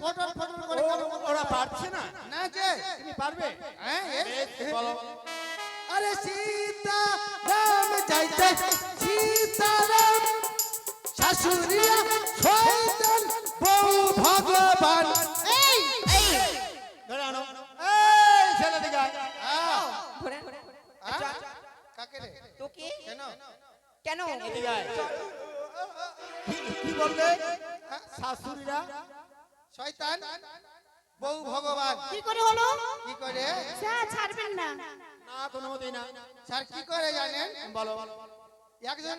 ফটর ফটর করে কেন ওরা পারছে না। না যে তুমি পারবে? হ্যাঁ বলো। আরে সীতা রাম যাইতে সীতারাম শাশুড়িয়া শয়তান বউ ভগবান। এই এই। ধরে আনো। এই ছেলে দিকে আয়। আহ, ধরে। আহ, কাকে রে? তোকে কেন? কেন? এদিকে আয়। কি- বলবে শাশুড়িরা শয়তান বউ ভগবান। কি করে হলো? কি করে? স্যার ছাড়বেন না। না কোনো মতেই না। স্যার কি করে জানেন? বলো। একজন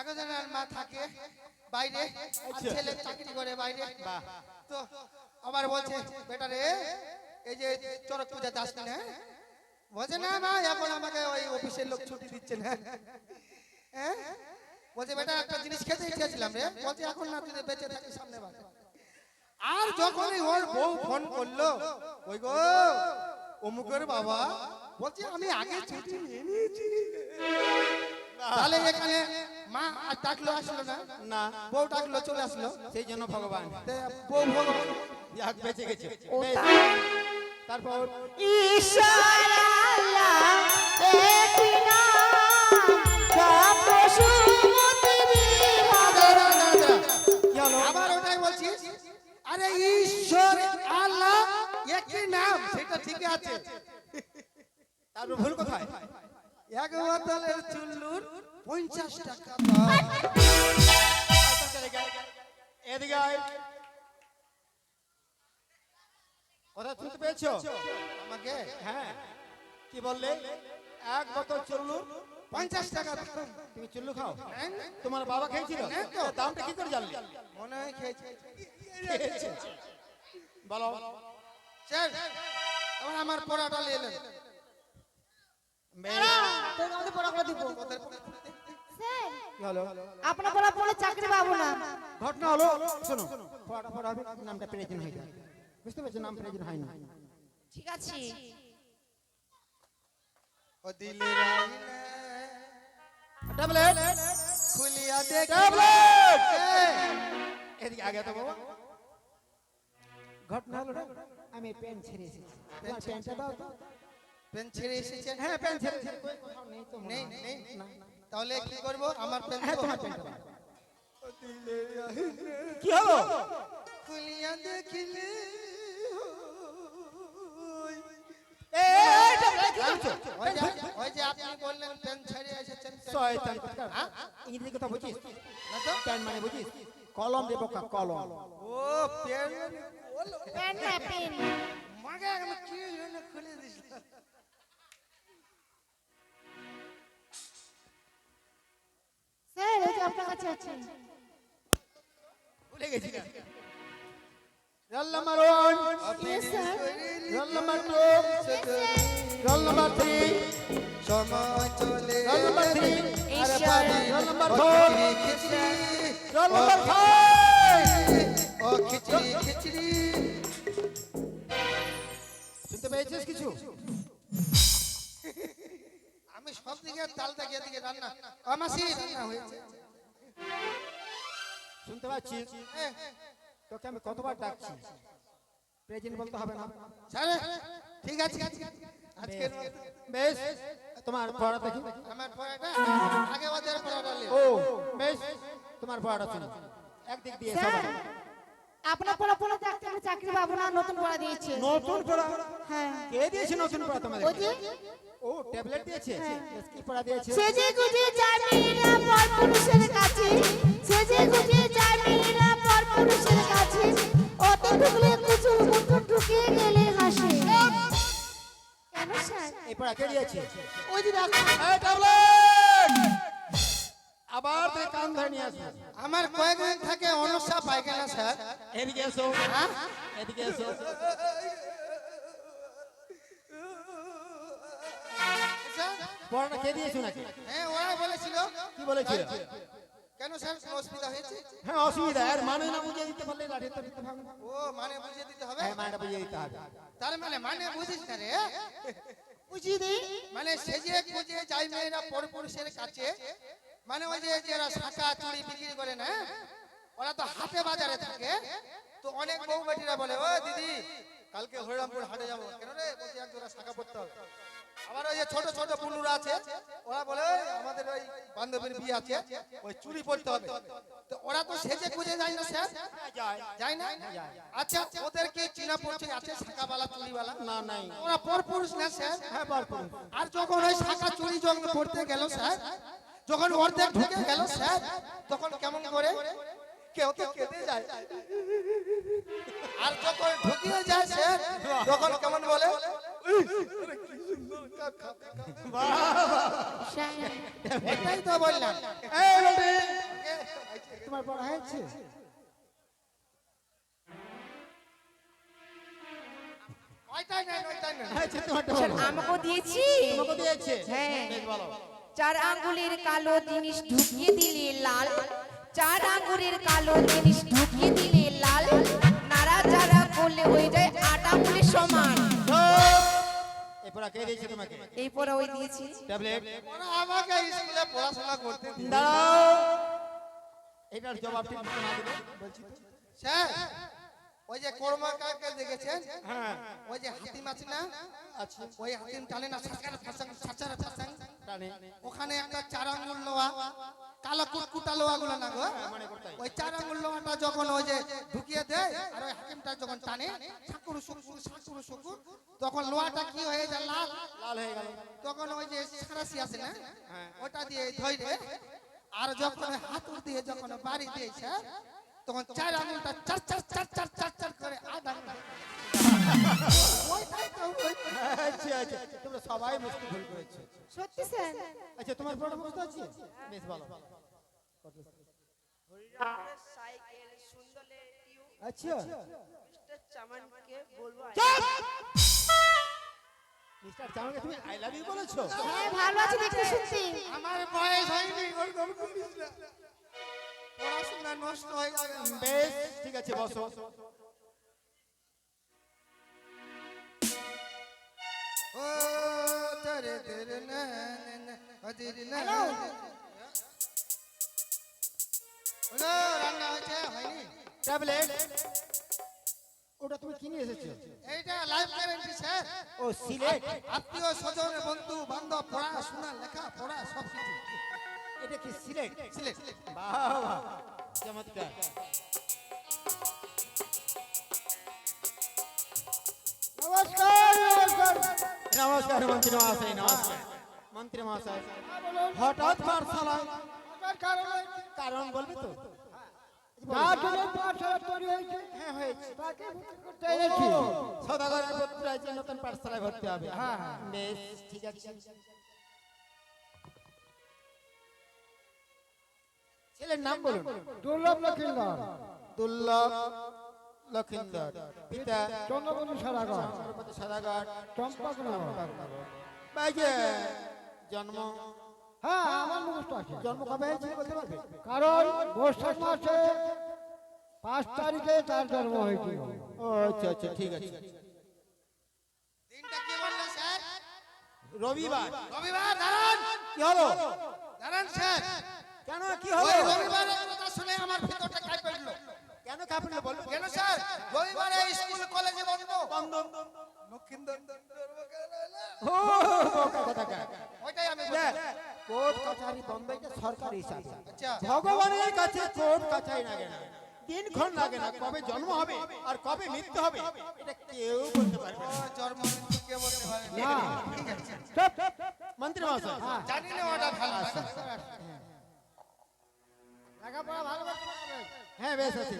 একজনের মা থাকে বাইরে ছেলে চাকরি করে বাইরে। তো আবার বলছে বেটা রে এই যে চড়ক পূজাতে আসবি না বলছে না মা এখন আমাকে ওই অফিসের লোক ছুটি দিচ্ছে না। হ্যাঁ? বলছে বেটা একটা জিনিস খেতে ইচ্ছেছিলাম রে। বলছে এখন না তুই বেঁচে থাকিস সামনে বার আর যখনই ওর বউ ফোন করল ওই গো অমুকের বাবা বলছি আমি আগে ছুটি নিয়ে নিয়েছি। তাহলে এখানে মা আর ডাকলো আসলো না? না। বউ ডাকলো চলে আসলো? সেই জন্য ভগবান। বউ ভগবান যাক বেঁচে গেছে। তারপর ঈশ্বর আল্লাহ আরে ঈশ্বর আল্লাহ একই নাম সেটা ঠিকই আছে। তারপর ভুল কোথায়? এক বোতলের চুল্লুর পঞ্চাশ টাকা এদিকে। কথা শুনতে পেয়েছ? আমাকে? হ্যাঁ। কি বললে? এক বোতল চুল্লু পঞ্চাশ টাকা তুমি চুল্লু খাও। তোমার বাবা খেয়েছিল? দামটা কি করে জানলি? মনে হয় খেয়েছে। খেয়েছে। বলো। স্যার এবার আমার পড়াটা নিয়ে এলেন পড়া আপনার পড়া পড়লে চাকরি পাবো না। ঘটনা হলো শোনো পড়া পড়া হবে নামটা প্রেজেন্ট হয়ে যায় বুঝতে পারছ? নাম প্রেজেন্ট হয় না ঠিক আছে। ও দিলের ট্যাবলেট। খুলিয়া দেখ। ট্যাবলেট। এদিকে আগে তো বাবা ঘটনা হলো না, আমি পেন ছেড়ে এসেছি। তোমার পেনটা দাও তো। পেন ছেড়ে এসেছেন হ্যাঁ পেন ছেড়ে এসেছি। কই কোথাও নেই তো নেই। নেই তাহলে কি করব? আমার পেন হ্যাঁ দেবো? তোমার কি হলো? খুলিয়া দেখিলে করছ? ওই যে ওই যে আপনি বললেন পেন ছেড়ে এসেছেন পেন শয়তান হ্যাঁ? ইংরেজি কথা বুঝিস? না তো? পেন মানে বুঝিস? কলম বোকা কলম। ও পেন পেন না পেন মাগে আমি কি জন্য খুলে দিছিলাম স্যার ওই যে আপনার কাছে আছে ভুলে গেছি না roll number one Yes, sir. Roll number two roll number three সময় চলে রোল নাম্বার থ্রি আরে পানি রোল নাম্বার ও ফোর খিচড়ি রোল নাম্বার ফাইভ ও খিচড়ি খিচড়ি। শুনতে পেয়েছিস কিছু? আমি সব দিকে তাল তাকিয়ে দিকে রান্না। আমাসি রান্না হয়েছে। শুনতে পাচ্ছিস এ, তোকে আমি কতবার ডাকছি? প্রেজেন্ট বলতে হবে না। স্যার ঠিক আছে। আজকের মতো। বেশ। তোমার পড়া দেখি। আমার পড়াটা? আগে ওদের পড়াটা ও বেশ। তোমার পড়াটা শুনি। একদিক দিয়ে সবাই। আপনার পড়া পড়া চাকরি আমি চাকরি পাবো না নতুন পড়া দিয়েছে। নতুন পড়া? হ্যাঁ। কে দিয়েছে নতুন পড়া তোমাদের ওই যে? ও ট্যাবলেট দিয়েছে? কি পড়া দিয়েছে? সেজে গুজে যায় মেয়েরা পর পুরুষের কাছে। সেজে গুজে যায় মেয়েরা পর পুরুষের কাছে। অত ঢুকলে কুচু মুঠো ঢুকে গেলে হাসে। কেন স্যার? এই পড়া কে দিয়েছে? ওই যে দেখো। এই ট্যাবলেট! আবার তুই কান ধরে নিয়ে আসো আমার কয়েকদিন থাকে অনসা পায়খানা স্যার। এদিকে এসো এদিকে এসো পড়াটা কে দিয়েছ নাকি? হ্যাঁ ওরাই বলেছিল। কি বলেছিল? কেন স্যার? অসুবিধা হয়েছে? হ্যাঁ অসুবিধা। আর মানে না বুঝিয়ে দিতে পারলে লাঠি তো দিতে ও মানে বুঝিয়ে দিতে হবে? হ্যাঁ মানেটা বুঝিয়ে দিতে হবে। তার মানে মানে বুঝিস না রে? বুঝিয়ে দিই। মানে সেজে যাই মেয়েরা পর পুরুষের কাছে মানে ওই যে যারা শাঁখা চুড়ি বিক্রি করে না ওরা তো হাটে বাজারে থাকে। তো অনেক বউ বেটিরা বলে ও দিদি কালকে হরিরামপুর হাটে যাব। কেন রে? বলছি এক জোড়া শাখা পড়তে হবে। আবার ওই যে ছোট ছোট বুনুরা আছে ওরা বলে আমাদের ওই বান্ধবীর বিয়ে আছে ওই চুরি পড়তে হবে। তো ওরা তো সেজে খুঁজে যায় না স্যার? যায় যায় না? আচ্ছা ওদেরকে চিনা পড়ছে আছে শাখাওয়ালা চুরিওয়ালা? না নাই। ওরা পরপুরুষ না স্যার? হ্যাঁ করুন আর যখন ওই শাখা চুরি যখন করতে গেল স্যার যখন অর্ধেক ঢুকে গেল স্যার তখন কেমন করে? কেউ তো কেঁদে যায়। আর যখন ঢুকিয়ে যায় স্যার তখন কেমন বলে? "উই, আরে কি সুন্দর কা- কা- কা- কা-" এটাই তো বললাম। এই বেটি তোমার পড়া হয়েছে ওইটাই নেন ওইটাই নেন। হয়েছে তোমারটা স্যার বলো। আমাকেও দিয়েছি। তোমাকে দিয়েছে? হ্যাঁ। বেশ ভালো। চার আঙ্গুলের কালো জিনিস ঢুকিয়ে দিলে লাল। চার আঙ্গুলের কালো জিনিস ঢুকিয়ে দিলে লাল। নাড়া চাড়া করলে হয়ে যায় আট আঙ্গুলের সমান। এরপর কে দিয়েছে তোমাকে? এই ওই দিয়েছি। ট্যাবলেট। ওরা আমাকে স্কুলে পড়াশোনা করতে দাঁড়াও। এটার জবাব ঠিক না দিলে বলছি স্যার ওই যে কর্মা কাকে দেখেছেন? হ্যাঁ। ওই যে হাতিম আছে না? ওই হাতিম টানে না ওখানে একটা চার আঙ্গুল লোহা কালো কুটকুটা লোহা গুলো না গো? হয়। ওই চার আঙ্গুল লোহাটা যখন ওই যে ঢুকিয়ে দেয় আর ওই হাকিমটা যখন টানে সাকুর সুকুর সাকুর সুকুর তখন লোহাটা কি হয়ে যায়? লাল। লাল হয়ে গেল। তখন ওই যে সারাসি আছে না? ওটা দিয়ে ধরে আর যখন হাতুর দিয়ে যখন বাড়ি দিয়েছে তখন চার আঙুলটা চার চার চার চার চার চার করে আধ আচ্ছা আচ্ছা। তোমরা সবাই মুশকিল ভুল করেছ। সত্যি স্যার। আচ্ছা তোমার পড়া বুঝতে আছে? বেশ ভালো আচ্ছা। মিস্টার চামাকে তুমি আই লাভ ইউ বলেছ? হ্যাঁ ভালো আছে দেখতে শুনছি আমার বয়স হয়নি ওরকম করিস না। পড়াশোনা নষ্ট হয়ে যাবে বেশ ঠিক আছে বসো ও তেরে তেরে না না না, হলো, রান্না হয়েছে হয়নি ট্যাবলেট ওটা তুমি কিনে এসেছ এইটা লাইফ গ্যারান্টি স্যার ও সিলেট। আত্মীয় স্বজন বন্ধু বান্ধব পড়াশোনা লেখা পড়া সব কিছু এটা কি সিলেট? সিলেট বাহ বাহ চমৎকার। নমস্কার নমস্কার। নমস্কার মন্ত্রী মহাশয় নমস্কার। মন্ত্রী মহাশয় হঠাৎ পাঠশালায় কারণ বলবি তো? হ্যাঁ সদাগরের পুত্র আছে নতুন পাঠশালায় ভর্তি হবে। বেশ ঠিক আছে। ছেলের নাম বলুন দুর্লভ লক্ষিন্দর দুর্লভ লক্ষিন্দর পিতা চন্দ্রবন্ধু সারাগর চন্দ্রপতি সাদাগর চম্পকনগর বাইজে জন্ম? হ্যাঁ আমার মুখস্থ আছে। জন্ম কবে হয়েছিল বলতে পারবে? কারণ বৈশাখ মাসে পাঁচ তারিখে তার জন্ম হয়েছিল। ও আচ্ছা আচ্ছা ঠিক আছে। দিনটা কি বললে স্যার? রবিবার। রবিবার দাঁড়ান কি হলো? দাঁড়ান স্যার। কেন? কি হলো? রবিবারের কথা শুনে আমার ভিতরটা কাঁপে উঠল। কেন কাঁপলে বলব কেন স্যার? রবিবারে স্কুল কলেজে বন্ধ। বন্ধ লক্ষিন্দর ও বোকা কোথাকার। ওইটাই আমি দেখ, কোর্ট কাছারি বন্ধ এটা সরকারি হিসাবে। আচ্ছা। ভগবানের কাছে কোর্ট কাছারি লাগে না। দিনক্ষণ লাগে না কবে জন্ম হবে আর কবে মৃত্যু হবে এটা কেউ বলতে পারবে না। জন্ম মৃত্যু কে বলতে পারে না। ঠিক আছে চুপ। মন্ত্রী মহাশয়। জানি না ওটা ভালো। লেখাপড়া ভালো করতে। হ্যাঁ বেশ আছে।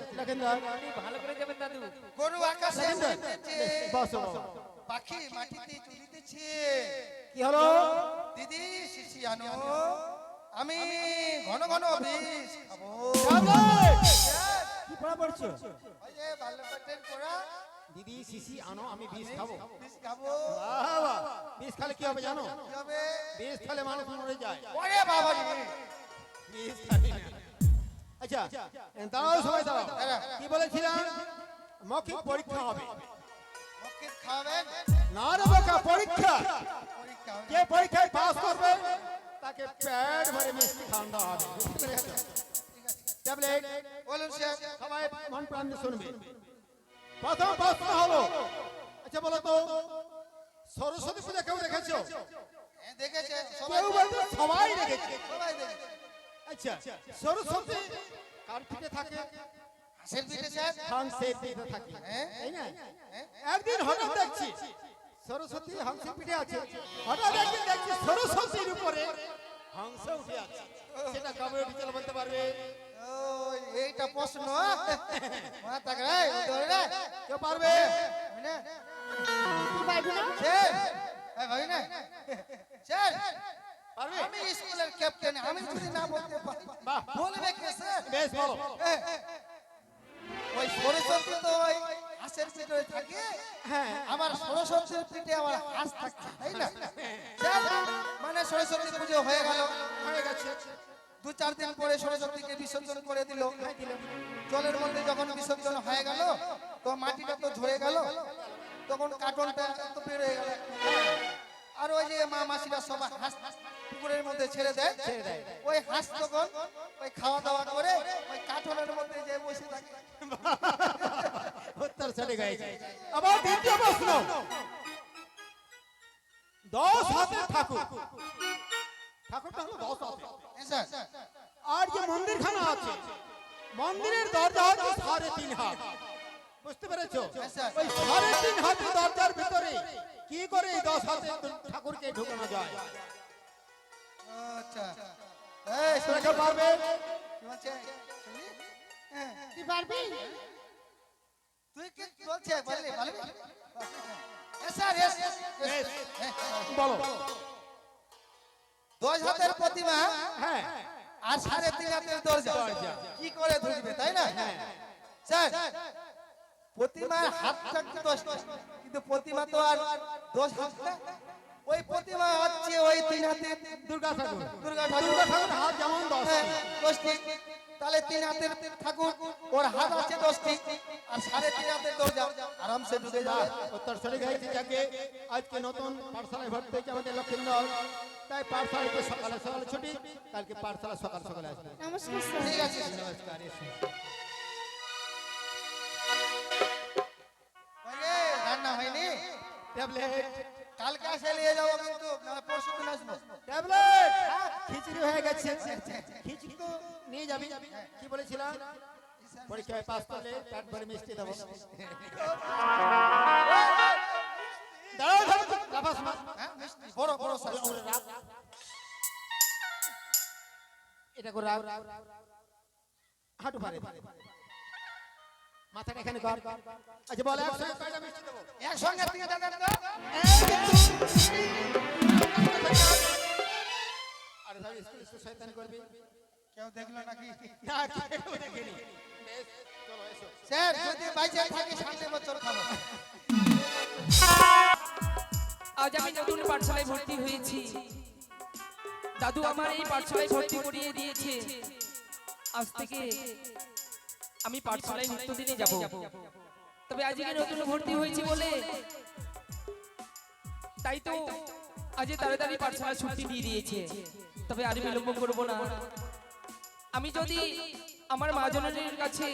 উড়িতেছে, বসো বসো। পাখি মাটিতে কি হলো? দিদি শিশি আনো। আমি ঘন ঘন বিষ খাব। কি পড়া পড়ছো? ওই যে বাল্যপাঠের পড়া। দিদি শিশি আনো আমি বিষ খাব। বিষ খাব। বাহ, বাহ। বিষ খেলে কি হবে জানো? কি হবে? বিষ খেলে মানুষ মরে যায়। ওরে বাবা বিষ না। আচ্ছা দাঁড়াও সবাই দাঁড়াও কি বলেছিলাম? মৌখিক পরীক্ষা হবে। না রে বোকা পরীক্ষা। যে পরীক্ষায় পাস করবে? তাকে প্যাড ভরে মিষ্টি খাওয়ানো হবে। ট্যাবলেট। বলুন সবাই মন প্রাণ শুনবে। প্রথম প্রশ্ন হলো আচ্ছা বলো তো সরস্বতী পূজা কেউ দেখেছ? হ্যাঁ, দেখেছে। সবাই দেখেছে। সবাই দেখেছে। আচ্ছা সরস্বতী কার পিঠে থাকে? হাসের পিঠে স্যার? হাংসের পিঠে থাকে। হ্যাঁ? তাই না? একদিন হঠাৎ দেখছি সরস্বতী হাংসের পিঠে আছে। হঠাৎ একদিন দেখছি সরস্বতীর উপরে হাংস উঠে আছে। সেটা কবে উঠেছিল বলতে পারবে? ও এইটা প্রশ্ন। মাথা রে ধরে রে কেউ পারবে? তুই না। ভাই না স্যার পারবে? আমি স্কুলের ক্যাপ্টেন আমি যদি না বলতে পারি বলবে কে স্যার? বেশ বলো। ওই সরস্বতী তো ওই হাঁসের পিঠে থাকে। হ্যাঁ। আমার সরস্বতীর পিঠে আমার হাঁস থাকে তাই না? মানে সরস্বতী পুজো হয়ে গেল। হয়ে গেছে। দু চার দিন পরে সরস্বতীকে বিসর্জন করে দিল। জলের মধ্যে যখন বিসর্জন হয়ে গেল তো মাটিটা তো ঝরে গেল। তখন কার্টনটা তো বেড়ে হয়ে গেল। আর ওই যে মা মাসিরা সব হাঁস পুকুরের মধ্যে ছেড়ে দেয় ছেড়ে দেয়। ওই হাঁস তখন ওই খাওয়া দাওয়া করে ওই কার্টনের মধ্যে যে বসে থাকে। উত্তর চলে গেছে। আবার দ্বিতীয় প্রশ্ন। দশ হাতে ঠাকুর। ঠাকুরটা হলো দশ হাতে। হ্যাঁ, স্যার। আর যে মন্দিরখানা আছে মন্দিরের দরজা হচ্ছে সাড়ে তিন হাত। বুঝতে পেরেছ? স্যার। ওই সাড়ে তিন হাতের দরজার ভিতরে কি করে এই দশ হাতে ঠাকুরকে ঢুকানো যায়? আচ্ছা। এই তোরা পারবে? কি বলছে? হ্যাঁ, তুই পারবি? তুই কি বলছে? বললি বলবি হ্যাঁ, স্যার yes. হ্যাঁ, বলো। দশ হাতের প্রতিমা হ্যাঁ। আর সাড়ে তিন হাতের দরজা। দরজা। কি করে ঢুকবে তাই না? স্যার। প্রতিমার হাত থাকতে দশটা কিন্তু প্রতিমা তো আর দশ হাত না। ওই প্রতিমা হচ্ছে ওই তিন হাতে দুর্গা ঠাকুর। দুর্গা ঠাকুর। হাত যেমন দশ দশটি তাহলে তিন হাতের ঠাকুর ওর হাত আছে দশটি আর সাড়ে তিন হাতের দরজা আরামসে ঢুকে যাবে উত্তর চলে গেছে যাকে। আজকে নতুন পাঠশালায় ভর্তি হয়েছে আমাদের লক্ষ্মীন্দর। তাই পাঠশালাতে সকালে সকালে ছুটি কালকে পাঠশালা সকাল সকালে আসবে। নমস্কার ঠিক আছে নমস্কার ট্যাবলেট। কালকে আসে নিয়ে যাব কিন্তু পরশু দিন আসব। ট্যাবলেট! খিচুড়ি হয়ে গেছে। খিচুড়ি তো নিয়ে যাবি। কি বলেছিলাম? পরীক্ষায় পাস করলে পেট ভরে মিষ্টি দেবো। দাঁড়াও, লাফাস। হ্যাঁ বড় বড় এটা করে হাঁটু পারে। মাথাটা এখানে কর। আচ্ছা বল একসঙ্গে কয়টা মিষ্টি দেবো। একসঙ্গে থেকে দেন তো আরে ভাই স্কুল স্কুল শয়তানি করবি? কেউ দেখল নাকি? না কেউ দেখেনি। চলো এসো। স্যার যদি বাইচে থাকি সামনে বছর খাব আজ আমি নতুন পাঠশালায় ভর্তি হয়েছি। দাদু আমার এই পাঠশালায় ভর্তি করিয়ে দিয়েছে। আজ থেকে আমি পাঠশালায় নিত্যদিনে যাব। তবে আজকে নতুন ভর্তি হয়েছি বলে তাই তো আজ তাড়াতাড়ি পাঠশালা ছুটি দিয়ে দিয়েছে। তবে আর বিলম্ব করব না। আমি যদি আমার মা জননীর কাছে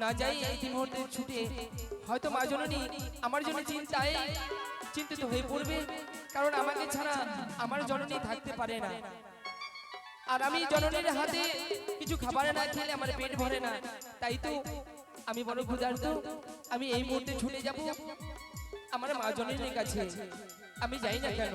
না যাই এই তিন মুহূর্তের ছুটে হয়তো মা জননী আমার জন্য চিন্তায় চিন্তিত হয়ে পড়বে কারণ আমাকে ছাড়া আমার জননী থাকতে পারে না। আর আমি জননীর হাতে কিছু খাবার না খেলে আমার পেট ভরে না। তাই তো আমি বড় ক্ষুধার্ত। আমি এই মুহূর্তে ছুটে যাব আমার মা জননীর কাছে। আমি যাই না কেন?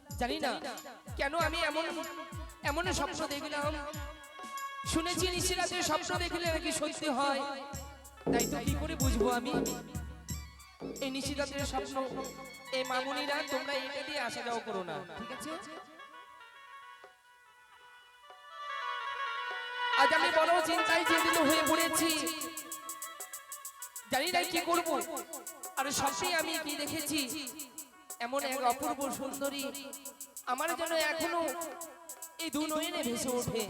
জানি না কেন আমি এমন এমন স্বপ্ন দেখলাম। শুনেছি নিশিরাতে স্বপ্ন দেখলে নাকি সত্যি হয়। তাই তো কি করে বুঝব আমি? এই নিশিরাতের স্বপ্ন। এই মামুনিরা তোমরা এটা দিয়ে আসা যাওয়া করো না। ঠিক আছে? আজ আমি বড় চিন্তায় চিন্তিত হয়ে পড়েছি। জানি না কি করব। আর স্বপ্নে আমি কি দেখেছি? এমন এক অপূর্ব সুন্দরী আমার জন্য এখনও এই দু নয়নে ভেসে ওঠে।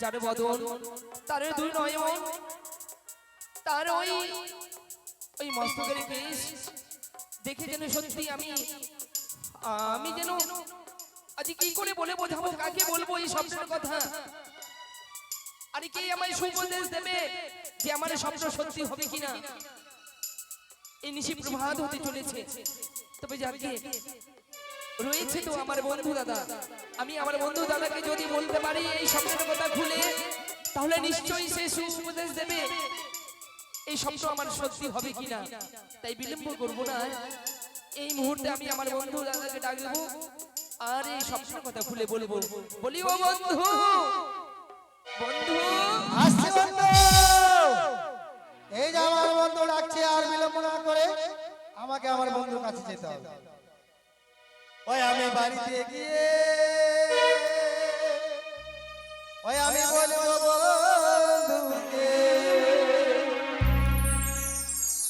যার বদন তার দুই নয়ন তার ওই ওই মস্তকের কেশ দেখে যেন সত্যি আমি আমি যেন আজ কি করে বলে বোঝাবো কাকে বলব এই স্বপ্নের কথা? আরে কে আমায় সুপদেশ দেবে যে আমার স্বপ্ন সত্যি হবে কিনা? এই নিশি প্রভাত হতে চলেছে। তবে যাকে রয়েছে তো আমার বন্ধু দাদা। আমি আমার বন্ধু দাদাকে যদি বলতে পারি এই স্বপ্নের কথা খুলে তাহলে নিশ্চয়ই সে সুপদেশ দেবে। এই স্বপ্ন আমার সত্যি হবে কিনা তাই বিলম্ব করব না। এই মুহূর্তে আমি আমার বন্ধু দাদাকে ডাক দেবো আর এই স্বপ্নের কথা খুলে বলব। বলি ও বন্ধু। বন্ধু। এই যে আমার বন্ধু ডাকছে আর বিলম্ব না করে, আমাকে আমার বন্ধুর কাছে যেতে হবে। ওই আমি বাড়িতে গিয়ে, ওই আমি বলব বন্ধুকে,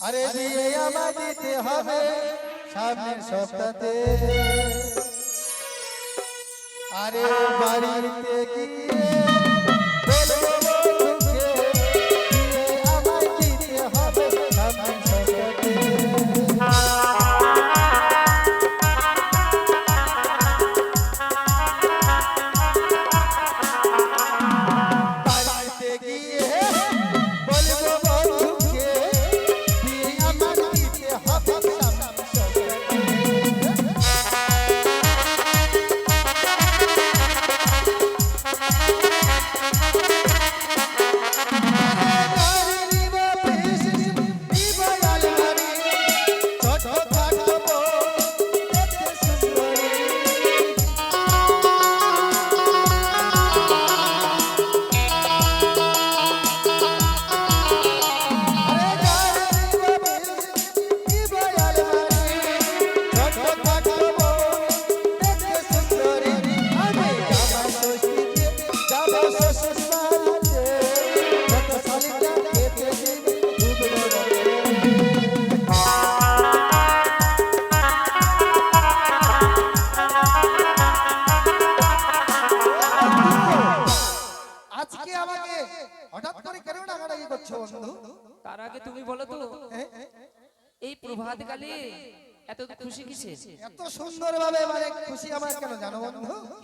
আরে বিয়ে আমার দিতে হবে সামনের সপ্তাহে আরে বাড়িতে গিয়ে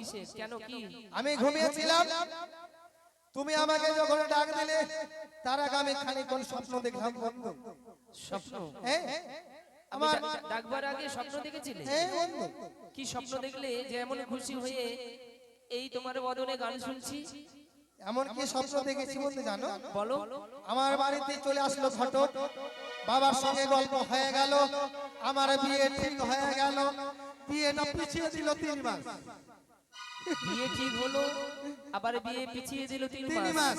বন্ধু কিসে কেন কি? আমি ঘুমিয়েছিলাম। তুমি আমাকে যখন ডাক দিলে তার আগে আমি খানিকক্ষণ স্বপ্ন দেখলাম বন্ধু। স্বপ্ন? হ্যাঁ? আমার ডাকবার আগে স্বপ্ন দেখেছিলে? হ্যাঁ কি স্বপ্ন দেখলে যে এমন খুশি হয়ে এই তোমার বদনে গান শুনছি? এমন কি স্বপ্ন দেখেছি বন্ধু জানো? বলো। আমার বাড়িতে চলে আসলো ঘটক। বাবার সঙ্গে গল্প হয়ে গেল। আমার বিয়ে ঠিক হয়ে গেল। বিয়েটা পিছিয়ে দিল তিন মাস বিয়ে ঠিক হলো আবার বিয়ে পিছিয়ে দিল তিন মাস। মাস।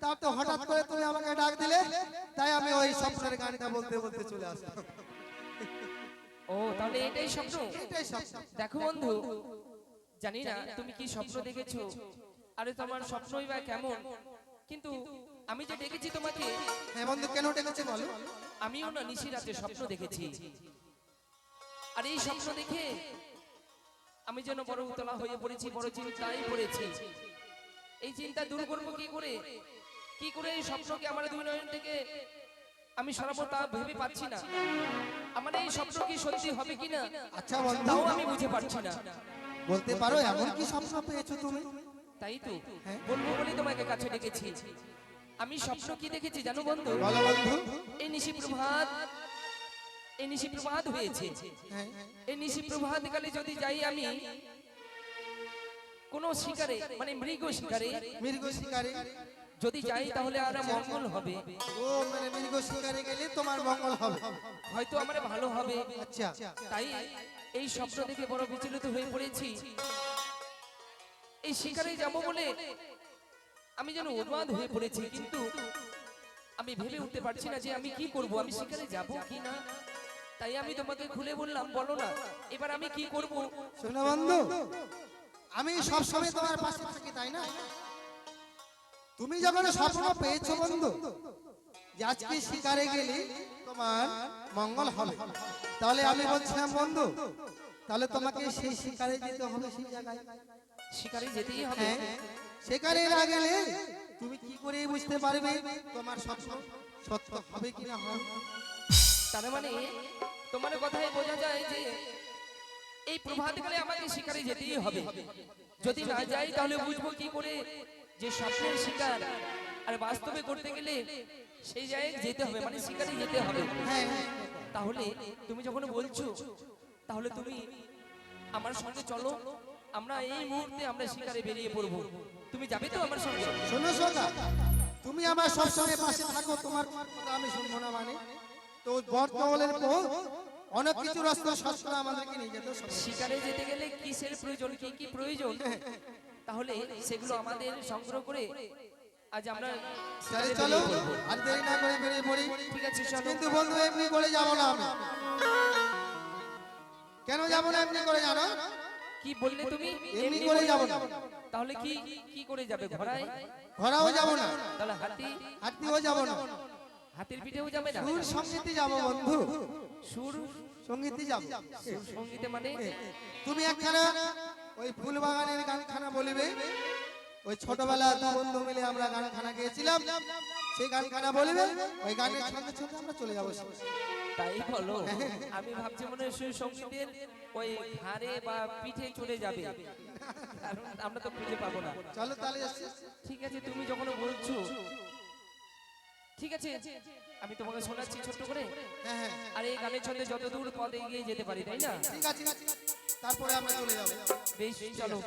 তা হঠাৎ করে তুমি আমাকে ডাক দিলে তাই আমি ওই স্বপ্নের গানটা বলতে বলতে চলে আসলাম। ও তাহলে এটাই স্বপ্ন? এটাই স্বপ্ন। দেখো বন্ধু জানি না তুমি কি স্বপ্ন দেখেছ আরে তোমার স্বপ্নই বা কেমন? কিন্তু আমি যে ডেকেছি তোমাকে হ্যাঁ বন্ধু কেন ডেকেছে বলো? আমিও না নিশি রাতে স্বপ্ন দেখেছি। আর এই স্বপ্ন দেখে আমি যেন বড় উতলা হয়ে পড়েছি বড় চিন্তায় পড়েছি। এই চিন্তা দূর করব কি করে? কি করে এই স্বপ্নকে আমার দুই নয়ন থেকে আমি সরাবো তা ভেবে পাচ্ছি না। আমার এই স্বপ্ন কি সত্যি হবে কিনা? আচ্ছা বন্ধু তাও আমি বুঝে পারছি না। বলতে পারো এমন কি স্বপ্ন পেয়েছ তুমি? তাই তো। হ্যাঁ। বলব বলে তোমাকে কাছে ডেকেছি। আমি স্বপ্ন কি দেখেছি জানো বন্ধু? বলো বন্ধু। এই নিশি প্রভাত। এই নিশি প্রভাত হয়েছে। হ্যাঁ। এই নিশি প্রভাত কালে যদি যাই আমি কোনো শিকারে মানে মৃগ শিকারে মৃগ শিকারে। যদি যাই তাহলে আর মঙ্গল হবে। ও মানে মৃগ শিকারে গেলে তোমার মঙ্গল হবে। হয়তো আমার ভালো হবে। আচ্ছা। তাই এই স্বপ্ন দেখে বড় বিচলিত হয়ে পড়েছি। এই শিকারে যাব বলে আমি যেন উন্মাদ হয়ে পড়েছি কিন্তু আমি ভেবে উঠতে পারছি না যে আমি কি করব আমি শিকারে যাব কি না। তাই আমি তোমাকে খুলে বললাম বলো না। এবার আমি কি করব? শোনো বন্ধু আমি সব সময় তোমার পাশে থাকি তাই না? তুমি যখন স্বপ্ন পেয়েছ বন্ধু যে আজকে শিকারে গেলে তোমার মঙ্গল হবে তাহলে আমি বলছিলাম বন্ধু তাহলে তোমাকে সেই শিকারে যেতে হবে সেই জায়গায়। শিকারে যেতেই হবে। হ্যাঁ সেখানে না গেলে তুমি কি করে বুঝতে পারবে তোমার স্বপ্ন সত্য হবে কিনা হবে? তার মানে তোমার কথায় বোঝা যায় যে এই প্রভাতকালে আমাকে শিকারে যেতেই হবে। যদি না যাই তাহলে বুঝব কি করে যে স্বপ্নের শিকার। আর বাস্তবে করতে গেলে সেই জায়গায় যেতে হবে মানে শিকারে যেতে হবে। হ্যাঁ হ্যাঁ তাহলে তুমি যখন বলছো তাহলে তুমি আমার সঙ্গে চলো। আমরা এই মুহূর্তে আমরা শিকারে বেরিয়ে পড়ব। তুমি যাবে তো আমার সঙ্গে? শোনো সোনা তুমি আমার সবসময় পাশে থাকো তোমার কথা আমি শুনব না মানে। তো বর্তমানের পর অনেক কিছু রাস্তা শস্ত্র আমাদেরকে নিয়ে যেতে শিকারে যেতে গেলে কিসের প্রয়োজন কি কি প্রয়োজন? তাহলে সেগুলো আমাদের সংগ্রহ করে আজ আমরা চলো আর দেরি না করে বেরিয়ে পড়ি। ঠিক আছে চলো। কিন্তু বন্ধু এমনি করে যাব না আমি কেন যাব না এমনি করে জানো? কি বললে তুমি? এমনি করে যাব না। তাহলে কি কি করে যাবে? ঘোড়ায়? ঘোরাও যাব না। তাহলে হাতি? হাঁটতেও যাব না। হাতির পিঠেও যাবে না? সুর সঙ্গীতে যাব বন্ধু। সুর সঙ্গীতে যাব। সঙ্গীতে মানে? তুমি একখানা ওই ফুল বাগানের গানখানা বলিবে? ওই ছোটবেলা দু বন্ধু মিলে আমরা গানখানা গেয়েছিলাম। সেই গানখানা বলিবে ওই গানের সঙ্গে সঙ্গে আমরা চলে যাব। তাই বলো আমি ভাবছি মনে হয় সুর সঙ্গীতের ওই ঘাড়ে বা পিঠে চলে যাবে। আমরা তো খুঁজে পাবো না। চলো তাহলে ঠিক আছে তুমি যখন বলছো ঠিক আছে? আমি তোমাকে শোনাচ্ছি ছোট্ট করে। হ্যাঁ হ্যাঁ। আর এই গানের ছন্দে যত দূর পথ এগিয়ে যেতে পারি তাই না? ঠিক আছে তারপরে আমরা চলে যাব। বেশ চলো।